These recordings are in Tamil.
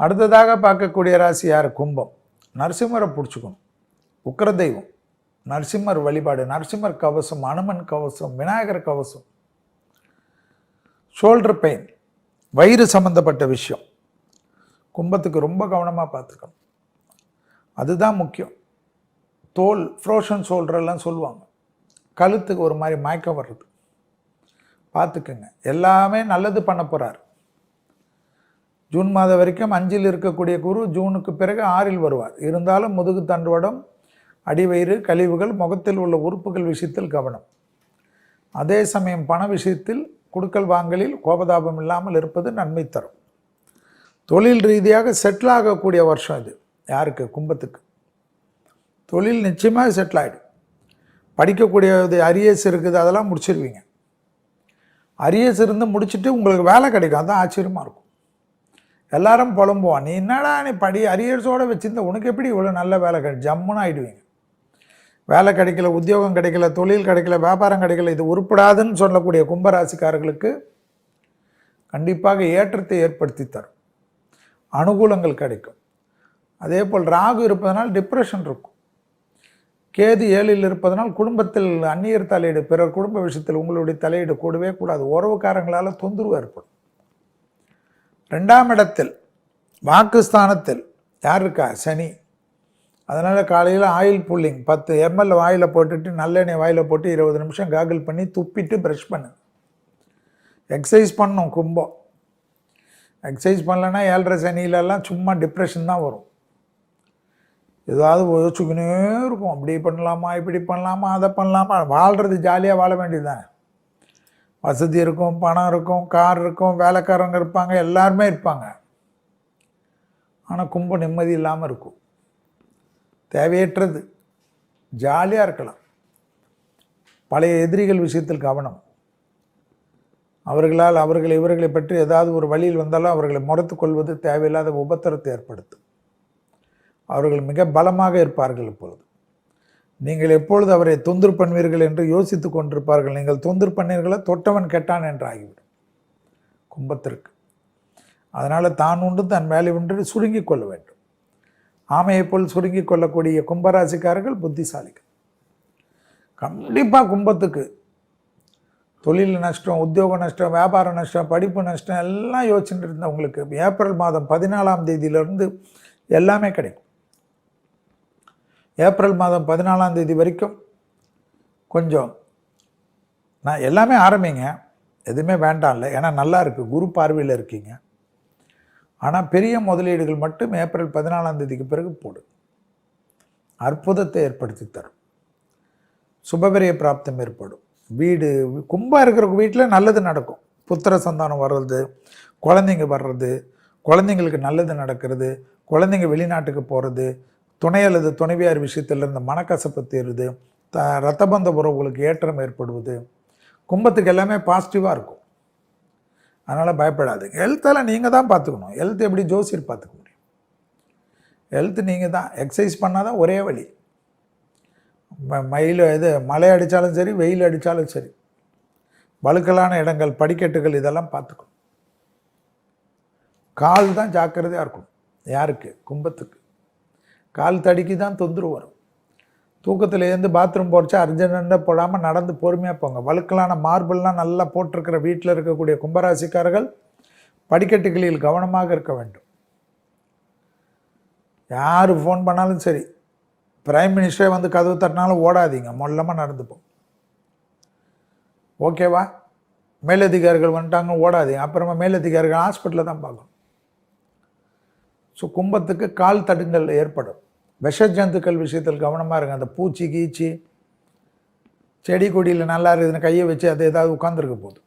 அடுத்ததாக பார்க்கக்கூடிய ராசி யார்? கும்பம். நரசிம்மரை பிடிச்சிக்கணும். உக்ரதெய்வம். நரசிம்மர் வழிபாடு நரசிம்மர் கவசம் அனுமன் கவசம் விநாயகர் கவசம். ஷோல்டர் பெயின் வயிறு சம்மந்தப்பட்ட விஷயம். கும்பத்துக்கு ரொம்ப கவனமாக பார்த்துக்கணும். அதுதான் முக்கியம். தோல் ஃப்ரோஷன் ஷோல்டரெல்லாம் சொல்லுவாங்க. கழுத்துக்கு ஒரு மாதிரி மயக்கம் வர்றது. பார்த்துக்குங்க. எல்லாமே நல்லது பண்ண போகிறார் ஜூன் மாதம் வரைக்கும் அஞ்சில் இருக்கக்கூடிய குரு ஜூனுக்கு பிறகு ஆறில் வருவார். இருந்தாலும் முதுகு தண்டுவடம் அடிவயிறு கழிவுகள் முகத்தில் உள்ள உறுப்புகள் விஷயத்தில் கவனம். அதே சமயம் பண விஷயத்தில் குடுக்கல் வாங்கலில் கோபதாபம் இல்லாமல் இருப்பது நன்மை தரும். தொழில் ரீதியாக செட்டில் ஆகக்கூடிய வருஷம் இது. யாருக்கு? கும்பத்துக்கு. தொழில் நிச்சயமாக செட்டில் ஆகிடும் படிக்கக்கூடியது அரியஸ் இருக்குது அதெல்லாம் முடிச்சிருவீங்க. அரியஸ் இருந்து முடிச்சுட்டு உங்களுக்கு வேலை கிடைக்கும். அதுதான் ஆச்சரியமாக இருக்கும். எல்லாரும் புலம்புவான் நீ என்னடா நீ படி அரியர்ஸோடு வச்சிருந்த? உனக்கு எப்படி இவ்வளோ நல்ல வேலை கிடை? ஜம்முன்னு ஆகிடுவீங்க வேலை கிடைக்கல உத்தியோகம் கிடைக்கல தொழில் கிடைக்கல வியாபாரம் கிடைக்கல இது உருப்படாதுன்னு சொல்லக்கூடிய கும்பராசிக்காரர்களுக்கு கண்டிப்பாக ஏற்றத்தை ஏற்படுத்தி தரும். அனுகூலங்கள் கிடைக்கும். அதே போல் ராகு இருப்பதனால் டிப்ரெஷன் இருக்கும். கேது ஏழில் இருப்பதனால் குடும்பத்தில் அந்நியர் தலையீடு பிறர் குடும்ப விஷயத்தில் உங்களுடைய தலையீடு கூடவே கூடாது. உறவுக்காரங்களால் தொந்தரவு ஏற்படும். ரெண்டாம் இடத்தில் வாக்குஸ்தானத்தில் யார் இருக்கா சனி. அதனால் காலையில் ஆயில் புல்லிங் பத்து எம்எல் வாயில் போட்டுட்டு நல்லெண்ணெய் வாயில் போட்டு இருபது நிமிஷம் காகிள் பண்ணி துப்பிட்டு ப்ரஷ் பண்ணு எக்ஸசைஸ் பண்ணும் கும்பம். எக்ஸசைஸ் பண்ணலன்னா ஏழரை சனியிலலாம் சும்மா டிப்ரெஷன் தான் வரும். ஏதாவது யோசிச்சுக்கினே இருக்கும். அப்படி பண்ணலாமா இப்படி பண்ணலாமா அதை பண்ணலாமா? வாழ்கிறது ஜாலியாக வாழ வேண்டியதுதானே. வசதி இருக்கும் பணம் இருக்கும் கார் இருக்கும் வேலைக்காரங்க இருப்பாங்க எல்லாருமே இருப்பாங்க. ஆனால் கும்பம் நிம்மதி இல்லாமல் இருக்கும். தேவையற்றது. ஜாலியாக இருக்கலாம். பழைய எதிரிகள் விஷயத்தில் கவனம். அவர்களால் அவர்கள் இவர்களை பற்றி ஏதாவது ஒரு வழியில் வந்தாலும் அவர்களை முறைத்து கொள்வது தேவையில்லாத உபத்திரத்தை ஏற்படுத்தும். அவர்கள் மிக பலமாக இருப்பார்கள் இப்பொழுது. நீங்கள் எப்பொழுது அவரை தொந்தர் பண்ணுவீர்கள் என்று யோசித்து கொண்டிருப்பார்கள். நீங்கள் தொந்தர் பண்ணீர்களோ? தொட்டவன் கெட்டான் என்று ஆகிவிடும் கும்பத்திற்கு. அதனால் தான் உண்டு தன் வேலை உண்டு சுருங்கிக் கொள்ள வேண்டும். ஆமையைப் போல் சுருங்கிக் கொள்ளக்கூடிய கும்பராசிக்காரர்கள் புத்திசாலிகள். கண்டிப்பாக கும்பத்துக்கு. தொழில் நஷ்டம் உத்தியோக நஷ்டம் வியாபார நஷ்டம் படிப்பு நஷ்டம் எல்லாம் யோசிச்சுட்டு இருந்தவங்களுக்கு ஏப்ரல் மாதம் பதினாலாம் தேதியிலிருந்து எல்லாமே கிடைக்கும். ஏப்ரல் மாதம் பதினாலாம் தேதி வரைக்கும் கொஞ்சம் நான் எல்லாமே ஆரம்பிங்க. எதுவுமே வேண்டாம் இல்லை. ஏன்னா நல்லா இருக்குது குரு பார்வையில் இருக்கீங்க. ஆனால் பெரிய முதலீடுகள் மட்டும் ஏப்ரல் பதினாலாம் தேதிக்கு பிறகு போடு. அற்புதத்தை ஏற்படுத்தி தரும். சுபபெரிய பிராப்தம் ஏற்படும். வீடு கும்பாக இருக்கிற வீட்டில் நல்லது நடக்கும். புத்திர சந்தானம் வர்றது குழந்தைங்க வர்றது குழந்தைங்களுக்கு நல்லது நடக்கிறது குழந்தைங்க வெளிநாட்டுக்கு போகிறது துணை அல்லது துணைவியார் விஷயத்தில் இருந்த மனக்கசப்பு தீருது த ரத்தபந்த உறவுகளுக்கு ஏற்றம் ஏற்படுவது கும்பத்துக்கு எல்லாமே பாசிட்டிவாக இருக்கும். அதனால் பயப்படாதுங்க. ஹெல்த்தெல்லாம் நீங்கள் தான் பார்த்துக்கணும். ஹெல்த் எப்படி ஜோசியர் பார்த்துக்க முடியும்? ஹெல்த் நீங்கள் தான். எக்ஸசைஸ் பண்ணால் தான் ஒரே வழி. ம- மயில் இது மழை அடித்தாலும் சரி வெயில் அடித்தாலும் சரி வழுக்கலான இடங்கள் படிக்கட்டுகள் இதெல்லாம் பார்த்துக்கணும். கால் தான் ஜாக்கிரதையாக இருக்கும் யாருக்கு? கும்பத்துக்கு. கால் தடுக்கி தான் தொந்தரவு வரும். தூக்கத்தில் இருந்து பாத்ரூம் போகிறச்சா அர்ஜென்டாக போடாமல் நடந்து பொறுமையாக போங்க. வழுக்கலான மார்பிள்லாம் நல்லா போட்டிருக்கிற வீட்டில் இருக்கக்கூடிய கும்பராசிக்காரர்கள் படிக்கட்டுகளில் கவனமாக இருக்க வேண்டும். யார் ஃபோன் பண்ணாலும் சரி பிரைம் மினிஸ்டரே வந்து கதவு தட்டினாலும் ஓடாதீங்க. மொல்லமாக நடந்துப்போம் ஓகேவா மேலதிகாரிகள் வந்துட்டாங்க ஓடாதீங்க. அப்புறமா மேலதிகாரிகள் ஹாஸ்பிட்டலில் தான் பார்க்கணும். ஸோ கும்பத்துக்கு கால் தடுங்கள் ஏற்படும். விஷ ஜந்துக்கள் விஷயத்தில் கவனமாக இருங்க. அந்த பூச்சி கீச்சி செடி கொடியில் நல்லா இருக்குதுன்னு கையை வச்சு அது ஏதாவது உட்காந்துருக்க போகுது.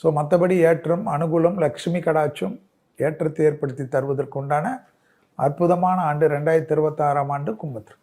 ஸோ மற்றபடி ஏற்றம் அனுகூலம் லக்ஷ்மி கடாச்சும் ஏற்றத்தை ஏற்படுத்தி தருவதற்குண்டான அற்புதமான ஆண்டு ரெண்டாயிரத்தி இருபத்தாறாம் ஆண்டு கும்பத்திற்கு.